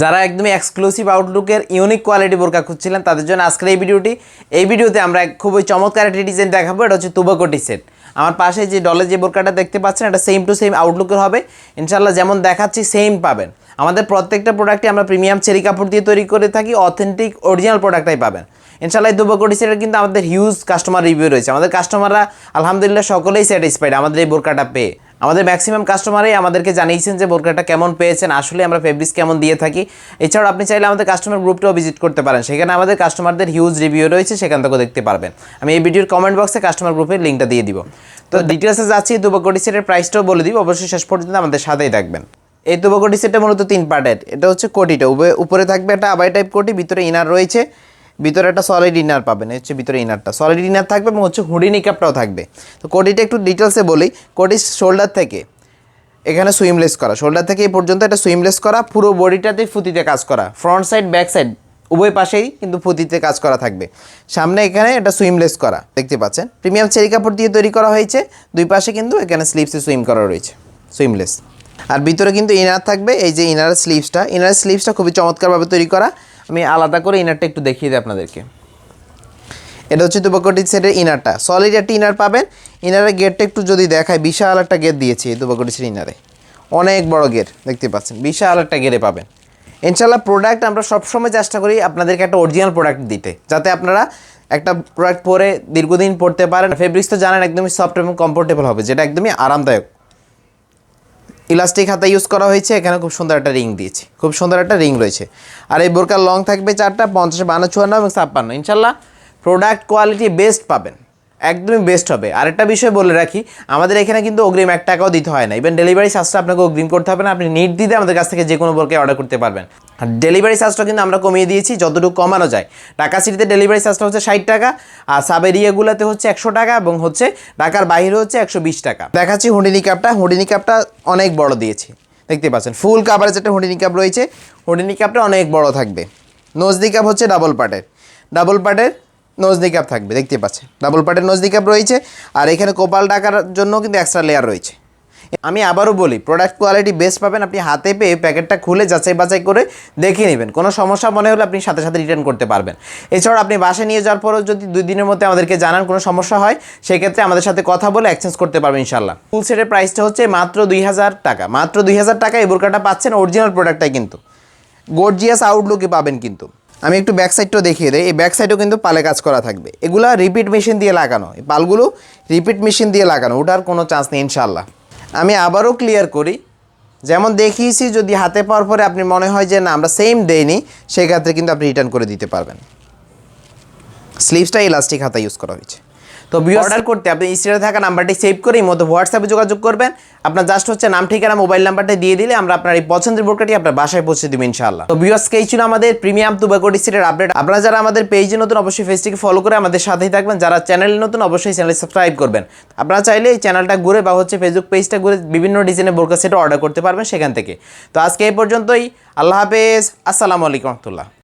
যারা একদমই exclusive আউটলুকের unique quality বোরকা খুঁজছিলেন, তাদের জন্য আজকের এই ভিডিওটি। এই ভিডিওতে আমরা খুবই চমৎকার একটি ডিজাইন দেখাবো, এটা হচ্ছে তুবাকোটি সেট আমার পাশে যে ডলে যে বোরকাটা দেখতে পাচ্ছেন, এটা সেম টু সেম আউটলুকের হবে। ইনশাল্লাহ যেমন দেখাচ্ছি সেম পাবেন। আমাদের প্রত্যেকটা প্রোডাক্টই আমরা প্রিমিয়াম চেরি কাপড় দিয়ে তৈরি করে থাকি অথেন্টিক অরিজিনাল প্রোডাক্টটাই পাবেন। ইনশাল্লাহ এই দুবাকোটি সেটের কিন্তু আমাদের হিউজ কাস্টমার রিভিউ রয়েছে। আমাদের কাস্টমাররা আলহামদুলিল্লাহ, সকলেই স্যাটিসফাইড আমাদের এই বোরকাটা পেয়ে। আমাদের ম্যাক্সিমাম কাস্টমারই আমাদেরকে জানিয়েছেন যে বোরকাটা কেমন পেয়েছেন, আসলে আমরা ফেব্রিক্স কেমন দিয়ে থাকি। এছাড়াও আপনি চাইলে আমাদের কাস্টমার গ্রুপটাও ভিজিট করতে পারেন। সেখানে আমাদের কাস্টমারদের হিউজ রিভিউ রয়েছে, সেখান থেকেও দেখতে পারবেন। আমি এই ভিডিওর কমেন্ট বক্সে কাস্টমার গ্রুপের লিঙ্কটা দিয়ে দিব। তো ডিটেলসে যাচ্ছি দুবাকোটি সেটের প্রাইসটাও বলে দিব। অবশ্যই শেষ পর্যন্ত আমাদের সাথেই থাকবেন। এই দুবাকোটি সেটটা মূলত তিন পার্টের এটা হচ্ছে কোটিটা। উপরে থাকবে একটা আবাই টাইপ কোটি, ভিতরে ইনার রয়েছে। ভিতরে একটা সলিড ইনার পাবেন হচ্ছে ভিতরে ইনারটা সলিড ইনার থাকবে এবং হচ্ছে হুডি নিকাপটাও থাকবে। তো কোটিটা একটু ডিটেলসে বলি। কোটি শোল্ডার থেকে এখানে সুইমলেস করা। শোল্ডার থেকে এই পর্যন্ত এটা সুইমলেস করা। পুরো বডিটাতেই ফুতিতে কাজ করা। ফ্রন্ট সাইড ব্যাক সাইড উভয় পাশেই কিন্তু ফুতিতে কাজ করা থাকবে। সামনে এখানে এটা সুইমলেস করা। দেখতে পাচ্ছেন? প্রিমিয়াম চেরি কাপড় দিয়ে তৈরি করা হয়েছে। দুই পাশে কিন্তু এখানে স্লিপসে সুইম করা রয়েছে। সুইমলেস আর ভিতরে কিন্তু ইনার থাকবে। এই যে ইনারের স্লিভসটা ইনারের স্লিভসটা খুবই চমৎকারভাবে তৈরি করা। আমি আলাদা করে ইনারটা একটু দেখিয়ে দিই আপনাদেরকে। এটা হচ্ছে দুবাকটি সেটের ইনারটা সলিড একটা ইনার পাবেন। ইনারের গেটটা একটু যদি দেখায় বিশাল একটা গেট দিয়েছি এই দুবাকটি সেটের ইনারে অনেক বড় গেট দেখতে পাচ্ছেন? বিশাল একটা গেটে পাবেন। ইনশাল্লাহ প্রোডাক্ট আমরা সবসময় চেষ্টা করি আপনাদেরকে একটা অরিজিনাল প্রোডাক্ট দিতে, যাতে আপনারা একটা প্রোডাক্ট পরে দীর্ঘদিন পড়তে পারেন। ফেব্রিক্স তো জানেন, একদমই সফট এবং কমফোর্টেবল হবে, যেটা একদমই আরামদায়ক। ইলাস্টিক হাতা ইউজ করা হয়েছে, এখানে খুব সুন্দর একটা রিং দিয়েছি। খুব সুন্দর একটা রিং রয়েছে। আর এই বোরকার লং থাকবে চারটা, পঞ্চাশ, বান্ন, চুয়ান্ন এবং ছাপ্পান্ন। ইনশাল্লাহ প্রোডাক্ট কোয়ালিটি বেস্ট পাবেন। একদমই বেস্ট হবে। আরেকটা বিষয় বলে রাখি, আমাদের এখানে কিন্তু অগ্রিম এক টাকাও দিতে হয় না। ইভেন ডেলিভারি চার্জটা আপনাকে অগ্রিম করতে হবে না, আপনি নিট দিতে আমাদের কাছ থেকে যে কোনো বোরকে অর্ডার করতে পারবেন। আর ডেলিভারি চার্জটা কিন্তু আমরা কমিয়ে দিয়েছি, যতটুকু কমানো যায়। ঢাকা সিটিতে ডেলিভারি চার্জটা হচ্ছে ষাট টাকা, আর সাব এরিয়াগুলোতে হচ্ছে একশো টাকা এবং হচ্ছে ঢাকার বাইরে হচ্ছে একশো বিশ টাকা। দেখাচ্ছি হুডিনি কাপটা হুডিনি কাপটা অনেক বড় দিয়েছি। দেখতে পাচ্ছেন ফুল কাভারেজ একটা হুডিনি কাপ রয়েছে। হুডিনি কাপটা অনেক বড় থাকবে। নজদি কাপ হচ্ছে ডাবল পার্টের ডাবল পার্টের নজদি কাপ থাকবে, দেখতে পাচ্ছেন। ডাবল পার্টের নজদি কাপ রয়েছে। আর এখানে কোপাল ডাকার জন্য কিন্তু এক্সট্রা লেয়ার রয়েছে। আমি আবারও বলি প্রোডাক্ট কোয়ালিটি বেস্ট পাবেন আপনি হাতে পেয়ে প্যাকেটটা খুলে যাচাই বাছাই করে দেখে নেবেন। কোনো সমস্যা মনে হলে আপনি সাথে সাথে রিটার্ন করতে পারবেন। এছাড়াও আপনি বাসে নিয়ে যাওয়ার পরেও যদি দুই দিনের মধ্যে আমাদেরকে জানান কোনো সমস্যা হয়, সেক্ষেত্রে আমাদের সাথে কথা বলে এক্সচেঞ্জ করতে পারবেন ইনশাল্লাহ ফুল সেটের প্রাইসটা হচ্ছে মাত্র দুই হাজার টাকা। মাত্র দুই হাজার টাকা এই বোরকাটা পাচ্ছেন অরিজিনাল প্রোডাক্টটাই কিন্তু। গর্জিয়াস আউটলুকে পাবেন কিন্তু। আমি একটু ব্যাক সাইডটাও দেখিয়ে দিই। এই ব্যাক সাইডেও কিন্তু পালে কাজ করা থাকবে। এগুলা রিপিট মেশিন দিয়ে লাগানো। এই পালগুলো রিপিট মেশিন দিয়ে লাগানো। ওটার কোনো চান্স নেই ইনশাল্লাহ আমি আবারও ক্লিয়ার করি। যেমন দেখিয়েছি, যদি হাতে পাওয়ার পরে আপনি মনে হয় যে না, আমরা সেম দেইনি সেক্ষেত্রে কিন্তু আপনি রিটার্ন করে দিতে পারবেন। স্লিভসটা ইলাস্টিক হাতা ইউজ করা হয়েছে। তো অর্ডার করতে, আপনি স্ক্রিনে থাকা নাম্বারটি সেভ করে এই মতো হোয়াটসঅ্যাপে যোগাযোগ করবেন। আপনার জাস্ট হচ্ছে নাম, ঠিকানা মোবাইল নাম্বারটা দিয়ে দিলে আমরা আপনার এই পছন্দের বোরকাটি আপনার বাসায় পৌঁছে দেবো ইনশাআল্লাহ। তো বিওসকে এই ছিল আমাদের প্রিমিয়াম তুবাকোটি সিটের আপডেট আপনারা যারা আমাদের পেজে নতুন, অবশ্যই ফেসটিকে ফলো করে আমাদের সাথেই থাকবেন। যারা চ্যানেলে নতুন, অবশ্যই চ্যানেল সাবস্ক্রাইব করবেন। আপনারা চাইলে এই চ্যানেলটা ঘুরে বা হচ্ছে ফেসবুক পেজটা ঘুরে বিভিন্ন ডিজাইনের বোরকা সেটও অর্ডার করতে পারবেন সেখান থেকে। তো আজকে এই পর্যন্তই। আল্লাহ হাফেজ। আসসালামু আলাইকুম রহমতুল্লাহ।